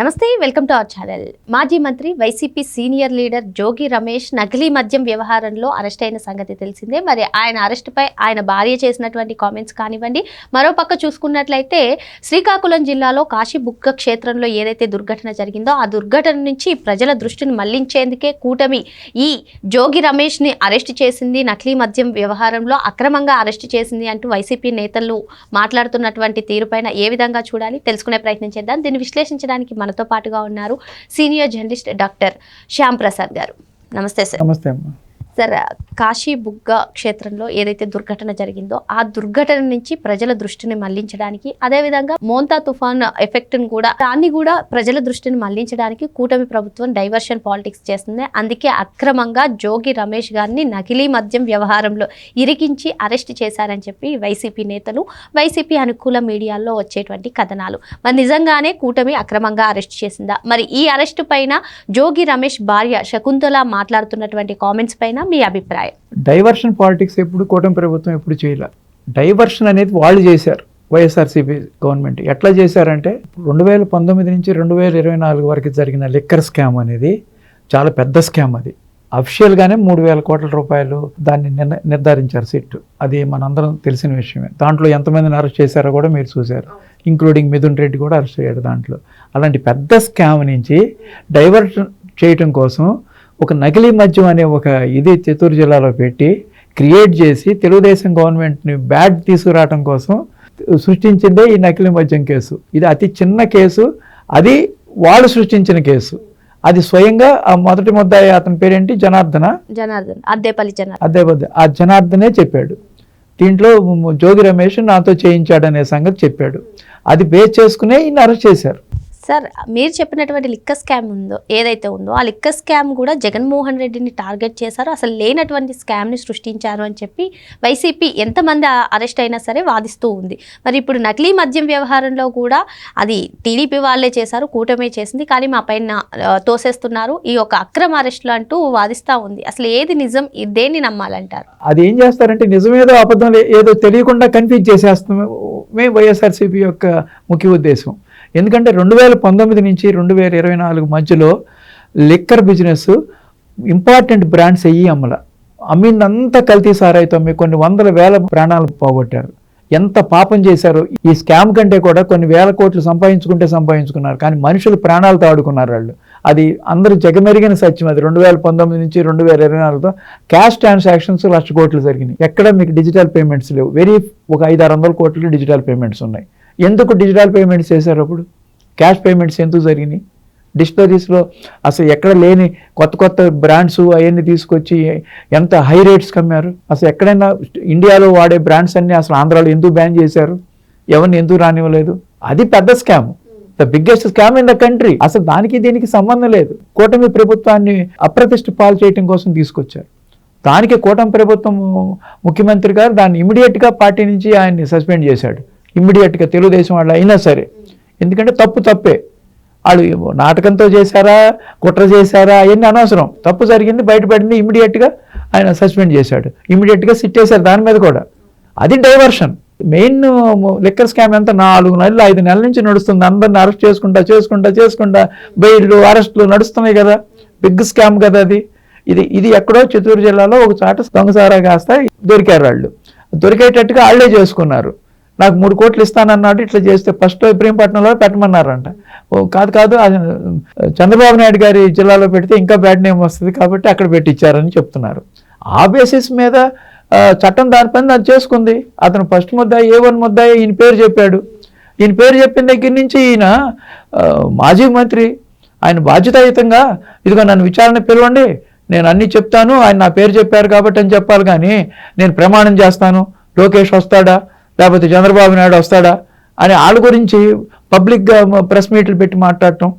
నమస్తే welcome to our channel. మాజీ మంత్రి వైసీపీ సీనియర్ లీడర్ జోగి రమేష్ నకిలీ మద్యం వ్యవహారంలో అరెస్ట్ అయిన సంగతి తెలిసిందే. మరి ఆయన అరెస్టుపై ఆయన భార్య చేసినటువంటి కామెంట్స్ కానివ్వండి. మరోపక్క చూసుకున్నట్లయితే శ్రీకాకుళం జిల్లాలో కాశీబుగ్గ క్షేత్రంలో ఏదైతే దుర్ఘటన జరిగిందో ఆ దుర్ఘటన నుంచి ప్రజల దృష్టిని మళ్ళించేందుకే కూటమి ఈ జోగి రమేష్ని అరెస్ట్ చేసింది నకిలీ మద్యం వ్యవహారంలో అక్రమంగా అరెస్ట్ చేసింది అంటూ వైసీపీ నేతలు మాట్లాడుతున్నటువంటి తీరుపైన ఏ విధంగా చూడాలి తెలుసుకునే ప్రయత్నం చేద్దాం. దీన్ని విశ్లేషించడానికి మనతో పాటుగా ఉన్నారు senior journalist doctor Shyam Prasad garu. నమస్తే సార్. నమస్తే అమ్మా. సార్ కాశీ బుగ్గ క్షేత్రంలో ఏదైతే దుర్ఘటన జరిగిందో ఆ దుర్ఘటన నుంచి ప్రజల దృష్టిని మళ్ళించడానికి అదేవిధంగా మోంతా తుఫాన్ ఎఫెక్ట్ను కూడా దాన్ని కూడా ప్రజల దృష్టిని మళ్ళించడానికి కూటమి ప్రభుత్వం డైవర్షన్ పాలిటిక్స్ చేస్తుంది. అందుకే అక్రమంగా జోగి రమేష్ గారిని నకిలీ మద్యం వ్యవహారంలో ఇరికించి అరెస్ట్ చేశారని చెప్పి వైసీపీ నేతలు వైసీపీ అనుకూల మీడియాల్లో వచ్చేటువంటి కథనాలు. మరి నిజంగానే కూటమి అక్రమంగా అరెస్ట్ చేసిందా? మరి ఈ అరెస్టు పైన జోగి రమేష్ భార్య శకుంతల మాట్లాడుతున్నటువంటి కామెంట్స్ పైన మీ అభిప్రాయం. డైవర్షన్ పాలిటిక్స్ ఎప్పుడు కూటమి ప్రభుత్వం ఎప్పుడు చేయలే. డైవర్షన్ అనేది వాళ్ళు చేశారు వైఎస్ఆర్సీపీ గవర్నమెంట్. ఎట్లా చేశారంటే రెండు వేల పంతొమ్మిది నుంచి రెండు వేల ఇరవై నాలుగు వరకు జరిగిన లిక్కర్ స్కామ్ అనేది చాలా పెద్ద స్కామ్ అది. అఫిషియల్గానే మూడు వేల కోట్ల రూపాయలు దాన్ని నిర్ధారించారు సిట్ అది మనందరం తెలిసిన విషయమే. దాంట్లో ఎంతమందిని అరెస్ట్ చేశారో కూడా మీరు చూశారు. ఇంక్లూడింగ్ మిథున్ రెడ్డి కూడా అరెస్ట్ అయ్యాడు దాంట్లో. అలాంటి పెద్ద స్కామ్ నుంచి డైవర్షన్ చేయటం కోసం ఒక నకిలీ మద్యం అనే ఒక ఇది చిత్తూరు జిల్లాలో పెట్టి క్రియేట్ చేసి తెలుగుదేశం గవర్నమెంట్ని బ్యాడ్ తీసుకురావడం కోసం సృష్టించిందే ఈ నకిలీ మద్యం కేసు. ఇది అతి చిన్న కేసు అది వాళ్ళు సృష్టించిన కేసు. అది స్వయంగా ఆ మొదటి ముద్దాయి అతని పేరేంటి? జనార్దన? జనార్దన్ అద్దేపల్లి జనార్దన్. అదే పదే ఆ జనార్దనే చెప్పాడు. దీంట్లో జోగి రమేష్ నాతో చేయించాడనే సంగతి చెప్పాడు. అది బేస్ చేసుకునే ఈయన అరెస్ట్ చేశారు. సార్ మీరు చెప్పినటువంటి లిక్కర్ స్కామ్ ఉందో ఏదైతే ఉందో ఆ లిక్కర్ స్కామ్ కూడా జగన్మోహన్ రెడ్డిని టార్గెట్ చేశారు. అసలు లేనటువంటి స్కామ్ని సృష్టించారు అని చెప్పి వైసీపీ ఎంతమంది అరెస్ట్ అయినా సరే వాదిస్తూ ఉంది. మరి ఇప్పుడు నకిలీ మద్యం వ్యవహారంలో కూడా అది టీడీపీ వాళ్ళే చేశారు కూటమి చేసింది. కానీ మా పైన తోసేస్తున్నారు. ఈ యొక్క అక్రమ అరెస్టులు అంటూ వాదిస్తూ ఉంది. అసలు ఏది నిజం? దేన్ని నమ్మాలంటారు? అది ఏం చేస్తారంటే నిజమేదో అబద్ధం ఏదో తెలియకుండా కన్ఫ్యూజ్ చేసేస్తామే వైఎస్ఆర్సీపీ యొక్క ముఖ్య ఉద్దేశం. ఎందుకంటే రెండు వేల పంతొమ్మిది నుంచి రెండు వేల ఇరవై నాలుగు మధ్యలో లిక్కర్ బిజినెస్ ఇంపార్టెంట్ బ్రాండ్స్ అయ్యి అమ్మల. అమ్మిందంతా కల్తీ సారాయితో మీ కొన్ని వందల వేల ప్రాణాలు పోగొట్టారు. ఎంత పాపం చేశారు ఈ స్కామ్ కంటే కూడా కొన్ని వేల కోట్లు సంపాదించుకుంటే సంపాదించుకున్నారు. కానీ మనుషులు ప్రాణాలతో ఆడుకున్నారు వాళ్ళు. అది అందరూ జగమెరిగిన సత్యం అది. రెండు వేల పంతొమ్మిది నుంచి రెండు వేల ఇరవై నాలుగుతో క్యాష్ ట్రాన్సాక్షన్స్ లక్ష కోట్లు జరిగినాయి. ఎక్కడ మీకు డిజిటల్ పేమెంట్స్ లేవు. వెరీ ఒక ఐదు ఆరు వందల కోట్లు డిజిటల్ పేమెంట్స్ ఉన్నాయి. ఎందుకు డిజిటల్ పేమెంట్స్ చేశారు అప్పుడు? క్యాష్ పేమెంట్స్ ఎందుకు జరిగినాయి? డిస్టరీస్లో అసలు ఎక్కడ లేని కొత్త కొత్త బ్రాండ్స్ అవన్నీ తీసుకొచ్చి ఎంత హై రేట్స్ కమ్మారు అసలు ఎక్కడైనా ఇండియాలో వాడే బ్రాండ్స్ అన్నీ అసలు ఆంధ్రాలో ఎందుకు బ్యాన్ చేశారు? ఎవరిని ఎందుకు రానివ్వలేదు? అది పెద్ద scam the biggest scam in the country అసలు దానికి దీనికి సంబంధం లేదు. కూటమి ప్రభుత్వాన్ని అప్రతిష్ట పాలు చేయటం కోసం తీసుకొచ్చారు. దానికి కూటమి ప్రభుత్వం ముఖ్యమంత్రి గారు దాన్ని ఇమీడియట్గా పార్టీ నుంచి ఆయన్ని సస్పెండ్ చేశాడు. ఇమ్మీడియట్గా తెలుగుదేశం వాళ్ళు అయినా సరే. ఎందుకంటే తప్పు తప్పే. వాళ్ళు నాటకంతో చేశారా కుట్ర చేశారా అవన్నీ అనవసరం. తప్పు జరిగింది బయటపడింది ఇమ్మీడియట్గా ఆయన సస్పెండ్ చేశాడు. ఇమ్మీడియట్గా సిట్ చేశారు దాని మీద కూడా. అది డైవర్షన్. మెయిన్ లిక్కర్ స్కామ్ ఎంత నాలుగు నెలలు ఐదు నెలల నుంచి నడుస్తుంది. అందరిని అరెస్ట్ చేసుకుంటా చేసుకుంటా చేసుకుంటా బెయిల్లు అరెస్టులు నడుస్తున్నాయి కదా. బిగ్ స్కామ్ కదా అది. ఇది ఇది ఎక్కడో చిత్తూరు జిల్లాలో ఒక చాట దొంగసారా కాస్త దొరికారు వాళ్ళు. దొరికేటట్టుగా వాళ్ళే చేసుకున్నారు. నాకు మూడు కోట్లు ఇస్తానన్నాడు ఇట్లా చేస్తే ఫస్ట్ ఇబ్రహీంపట్నంలో పెట్టమన్నారంట. ఓ కాదు కాదు చంద్రబాబు నాయుడు గారి జిల్లాలో పెడితే ఇంకా బ్యాడ్ నేమ్ వస్తుంది కాబట్టి అక్కడ పెట్టించారని చెప్తున్నారు. ఆ బేసిస్ మీద చట్టం చట్టం దానిపైన అది చేసుకుంది. అతను ఫస్ట్ ముద్దాయి ఏ వన్ ముద్దాయి ఈయన పేరు చెప్పాడు. ఈయన పేరు చెప్పిన దగ్గర నుంచి ఈయన మాజీ మంత్రి. ఆయన బాధ్యతాయుతంగా ఇదిగో నన్ను విచారణ పిలవండి నేను అన్నీ చెప్తాను ఆయన నా పేరు చెప్పారు కాబట్టి అని చెప్పాలి కానీ నేను ప్రమాణం చేస్తాను. లోకేష్ వస్తాడా? లేకపోతే చంద్రబాబు నాయుడు వస్తాడా అని వాళ్ళ గురించి పబ్లిక్గా ప్రెస్ మీట్లు పెట్టి మాట్లాడటం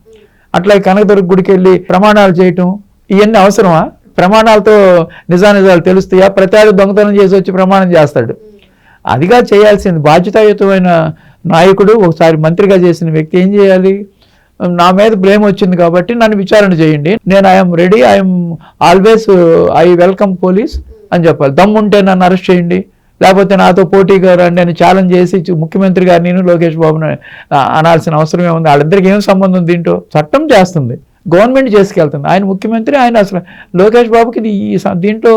అట్లా కనకదుర్గ గుడికి వెళ్ళి ప్రమాణాలు చేయటం ఇవన్నీ అవసరమా? ప్రమాణాలతో నిజానిజాలు తెలుస్తాయా? ప్రతి దొంగతనం చేసి వచ్చి ప్రమాణం చేస్తాడు. అదిగా చేయాల్సింది. బాధ్యతాయుతమైన నాయకుడు ఒకసారి మంత్రిగా చేసిన వ్యక్తి ఏం చేయాలి? నా మీద బ్లేమ్ వచ్చింది కాబట్టి నన్ను విచారణ చేయండి. నేను I'm ready I'm always I welcome police అని చెప్పాలి. దమ్ముంటే నన్ను అరెస్ట్ చేయండి. లేకపోతే నాతో పోటీగా రండి అని ఛాలెంజ్ చేసి ముఖ్యమంత్రి గారు నేను లోకేష్ బాబుని అనాల్సిన అవసరం ఏముంది వాళ్ళిద్దరికి ఏం సంబంధం దీంట్లో చట్టం చేస్తుంది. గవర్నమెంట్ చేసుకెళ్తుంది. ఆయన ముఖ్యమంత్రి ఆయన అసలు లోకేష్ బాబుకి ఈ దీంట్లో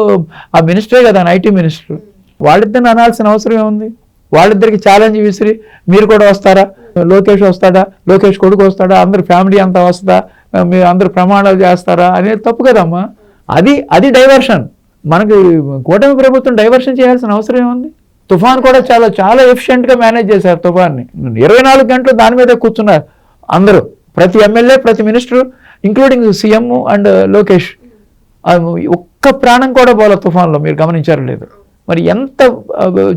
ఆ మినిస్టరే కదా ఆయన ఐటీ మినిస్టర్ వాళ్ళిద్దరిని అనాల్సిన అవసరం ఏముంది వాళ్ళిద్దరికి ఛాలెంజ్ విసిరి మీరు కూడా వస్తారా? లోకేష్ వస్తాడా? లోకేష్ కొడుకు వస్తాడా? అందరు ఫ్యామిలీ అంతా వస్తుందా మీరు అందరు ప్రమాణాలు చేస్తారా? అనేది తప్పు కదమ్మా. అది అది డైవర్షన్ మనకి కూటమి ప్రభుత్వం డైవర్షన్ చేయాల్సిన అవసరం ఏముంది? తుఫాన్ కూడా చాలా చాలా ఎఫిషియెంట్గా మేనేజ్ చేశారు తుఫాన్ని. ఇరవై నాలుగు గంటలు దాని మీదే కూర్చున్నారు అందరూ. ప్రతి ఎమ్మెల్యే ప్రతి minister including CM and Lokesh. ఒక్క ప్రాణం కూడా పోలే తుఫాన్లో మీరు గమనించారు లేదు. మరి ఎంత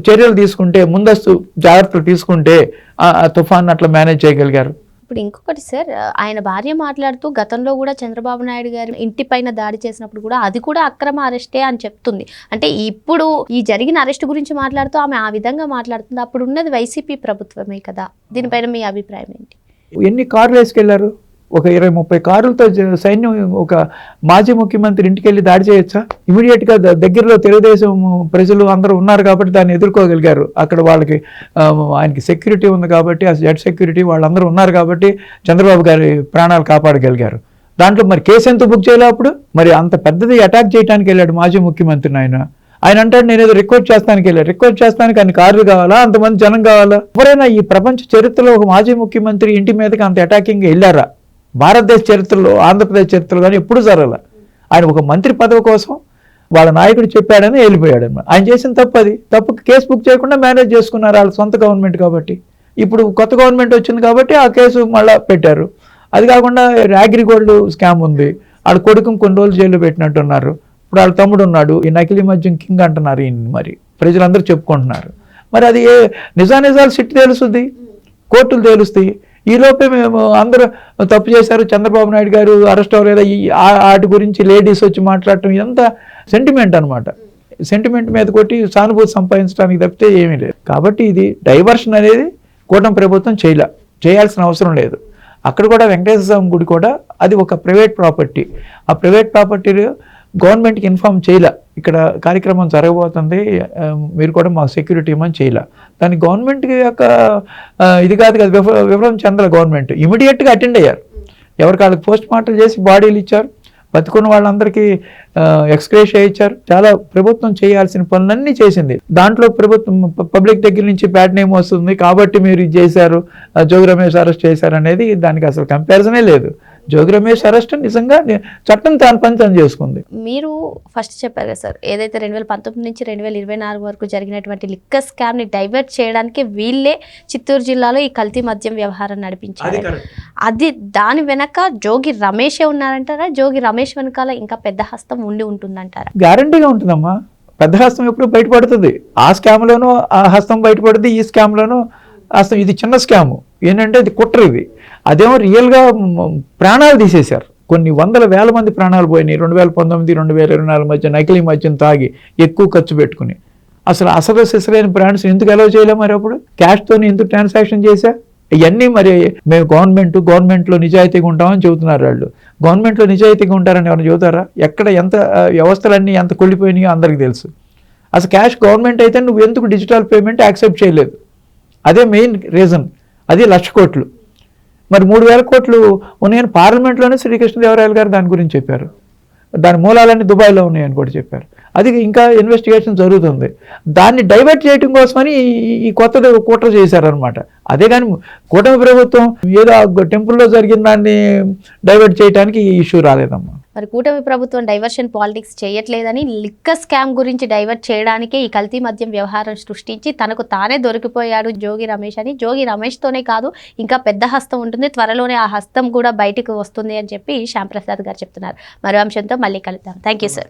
చర్యలు తీసుకుంటే ముందస్తు జాగ్రత్తలు తీసుకుంటే ఆ ఆ తుఫాన్ అట్లా మేనేజ్ చేయగలిగారు? ఇప్పుడు ఇంకొకటి సార్ ఆయన భార్య మాట్లాడుతూ గతంలో కూడా చంద్రబాబు నాయుడు గారి ఇంటి పైన దాడి చేసినప్పుడు కూడా అది కూడా అక్రమ అరెస్టే అని చెప్తుంది. అంటే ఇప్పుడు ఈ జరిగిన అరెస్ట్ గురించి మాట్లాడుతూ ఆమె ఆ విధంగా మాట్లాడుతుంది. అప్పుడు ఉన్నది వైసీపీ ప్రభుత్వమే కదా. దీనిపైన మీ అభిప్రాయం ఏంటి? ఎన్ని కార్లు వేసుకెళ్ళారు? ఒక ఇరవై ముప్పై కార్లతో సైన్యం ఒక మాజీ ముఖ్యమంత్రి ఇంటికి వెళ్ళి దాడి చేయొచ్చా? ఇమీడియట్గా దగ్గరలో తెలుగుదేశం ప్రజలు అందరూ ఉన్నారు కాబట్టి దాన్ని ఎదుర్కోగలిగారు. అక్కడ వాళ్ళకి ఆయనకి సెక్యూరిటీ ఉంది కాబట్టి ఆ జెడ్ సెక్యూరిటీ వాళ్ళందరూ ఉన్నారు కాబట్టి చంద్రబాబు గారి ప్రాణాలు కాపాడగలిగారు. దాంట్లో మరి కేసు ఎంత బుక్ చేయలే అప్పుడు? మరి అంత పెద్దది అటాక్ చేయడానికి వెళ్ళాడు మాజీ ముఖ్యమంత్రిని ఆయన ఆయన అంటాడు నేను ఏదో రిక్వెస్ట్ చేస్తానికి వెళ్ళాను రిక్వెస్ట్ చేస్తానికి అన్ని కార్లు కావాలా? అంతమంది జనం కావాలా? ఎవరైనా ఈ ప్రపంచ చరిత్రలో ఒక మాజీ ముఖ్యమంత్రి ఇంటి మీదకి అంత అటాకింగ్ వెళ్ళారా? భారతదేశ చరిత్రలో ఆంధ్రప్రదేశ్ చరిత్రలో కానీ ఎప్పుడు జరగల. ఆయన ఒక మంత్రి పదవి కోసం వాళ్ళ నాయకుడు చెప్పాడని వెళ్ళిపోయాడు అనమాట ఆయన చేసిన తప్పు అది. తప్పు కేసు బుక్ చేయకుండా మేనేజ్ చేసుకున్నారు వాళ్ళ సొంత గవర్నమెంట్ కాబట్టి. ఇప్పుడు కొత్త గవర్నమెంట్ వచ్చింది కాబట్టి ఆ కేసు మళ్ళీ పెట్టారు. అది కాకుండా అగ్రిగోల్డ్ స్కామ్ ఉంది. వాళ్ళ కొడుకుని కొన్ని రోజులు జైల్లో పెట్టినట్టున్నారు. ఇప్పుడు వాళ్ళ తమ్ముడు ఉన్నాడు. ఈ నకిలీ మద్యం కింగ్ అంటున్నారు ఈయన్ని మరి. ప్రజలందరూ చెప్పుకుంటున్నారు. మరి అది ఏ నిజానిజాలు సిట్ తెలుస్తుంది? కోర్టులు తేలుస్తాయి. ఈ లోపే మేము అందరూ తప్పు చేశారు. చంద్రబాబు నాయుడు గారు అరెస్ట్ అవ్వలేదా? ఈ వాటి గురించి లేడీస్ వచ్చి మాట్లాడటం ఇదంతా సెంటిమెంట్ అనమాట సెంటిమెంట్ మీద కొట్టి సానుభూతి సంపాదించడానికి తప్పితే ఏమీ లేదు. కాబట్టి ఇది డైవర్షన్ అనేది కూటమి ప్రభుత్వం చేయలే. చేయాల్సిన అవసరం లేదు. అక్కడ కూడా వెంకటేశ్వర స్వామి గుడి కూడా అది ఒక ప్రైవేట్ ప్రాపర్టీ. ఆ ప్రైవేట్ ప్రాపర్టీలో గవర్నమెంట్కి ఇన్ఫార్మ్ చేయలే. ఇక్కడ కార్యక్రమం జరగబోతుంది. మీరు కూడా మా సెక్యూరిటీ ఇవ్వమని చేయలే. దాని గవర్నమెంట్ యొక్క ఇది కాదు కదా విఫ- విఫలం చెందల గవర్నమెంట్. ఇమీడియట్గా అటెండ్ అయ్యారు. ఎవరికి వాళ్ళకి పోస్ట్ మార్టం చేసి బాడీలు ఇచ్చారు. బతుకున్న వాళ్ళందరికీ ఎక్స్క్రేషియా ఇచ్చారు. చాలా ప్రభుత్వం చేయాల్సిన పనులన్నీ చేసింది. దాంట్లో ప్రభుత్వం పబ్లిక్ దగ్గర నుంచి బ్యాడ్ నేమ్ వస్తుంది. కాబట్టి మీరు ఇది చేశారు. జోగి రమేష్ అరెస్ట్ చేశారు అనేది దానికి అసలు కంపారిజనే లేదు. జోగి రమేష్ అరెస్ట్ నిజంగా చట్టం తాను పని తను చేసుకుంది. మీరు ఫస్ట్ చెప్పారు కదా సార్ ఏదైతే రెండు వేల పంతొమ్మిది నుంచి రెండు వేల ఇరవై నాలుగు వరకు జరిగినటువంటి లిక్కర్ స్కామ్ని డైవర్ట్ చేయడానికి వీళ్ళే చిత్తూరు జిల్లాలో ఈ కల్తీ మద్యం వ్యవహారం నడిపించారు. అది దాని వెనక జోగి రమేషే ఉన్నారంటారా? జోగి రమేష్ వెనకాల ఇంకా పెద్ద హస్తం ఉండి ఉంటుందంటారా? గ్యారంటీగా ఉంటుందమ్మా. పెద్ద హస్తం ఎప్పుడు బయటపడుతుంది? ఆ స్కామ్లోనూ ఆ హస్తం బయటపడుతుంది ఈ స్కామ్లోనూ అసలు ఇది చిన్న స్కాము. ఏంటంటే ఇది కుట్ర ఇది. అదేమో రియల్గా ప్రాణాలు తీసేశారు. కొన్ని వందల వేల మంది ప్రాణాలు పోయినాయి. రెండు వేల పంతొమ్మిది రెండు వేల ఇరవై నాలుగు మధ్య నకిలీ మద్యం తాగి ఎక్కువ ఖర్చు పెట్టుకుని. అసలు అసలు సిసలైన బ్రాండ్స్ ఎందుకు అలౌ చేయలే మరి అప్పుడు? క్యాష్తో ఎందుకు ట్రాన్సాక్షన్ చేశా? ఇవన్నీ మరి మేము గవర్నమెంట్ గవర్నమెంట్లో నిజాయితీగా ఉంటామని చెబుతున్నారు వాళ్ళు. గవర్నమెంట్లో నిజాయితీగా ఉంటారని ఎవరైనా చెబుతారా? ఎక్కడ ఎంత వ్యవస్థలన్నీ ఎంత కుళ్ళిపోయినాయో అందరికీ తెలుసు. అసలు క్యాష్ గవర్నమెంట్ అయితే నువ్వు ఎందుకు డిజిటల్ పేమెంట్ యాక్సెప్ట్ చేయలేదు? అదే మెయిన్ రీజన్. అది లక్ష కోట్లు. మరి మూడు వేల కోట్లు ఉన్నాయని పార్లమెంట్లోనే శ్రీకృష్ణదేవరాయలు గారు దాని గురించి చెప్పారు. దాని మూలాలన్నీ దుబాయ్లో ఉన్నాయని కూడా చెప్పారు. అది ఇంకా ఇన్వెస్టిగేషన్ జరుగుతుంది. దాన్ని డైవర్ట్ చేయడం కోసమని ఈ- ఈ కొత్తది కుట్ర చేశారనమాట అదే కానీ కూటమి ప్రభుత్వం ఏదో టెంపుల్లో జరిగిన దాన్ని డైవర్ట్ చేయడానికి ఈ ఇష్యూ రాలేదమ్మా. మరి కూటమి ప్రభుత్వం డైవర్షన్ పాలిటిక్స్ చేయట్లేదని లిక్కర్ స్కామ్ గురించి డైవర్ట్ చేయడానికే ఈ కల్తీ మద్యం వ్యవహారం సృష్టించి తనకు తానే దొరికిపోయాడు జోగి రమేష్ అని. జోగి రమేష్ తోనే కాదు ఇంకా పెద్ద హస్తం ఉంటుంది. త్వరలోనే ఆ హస్తం కూడా బయటకు వస్తుంది అని చెప్పి శ్యాంప్రసాద్ గారు చెప్తున్నారు. మరో అంశంతో మళ్ళీ కలుద్దాం. Thank you sir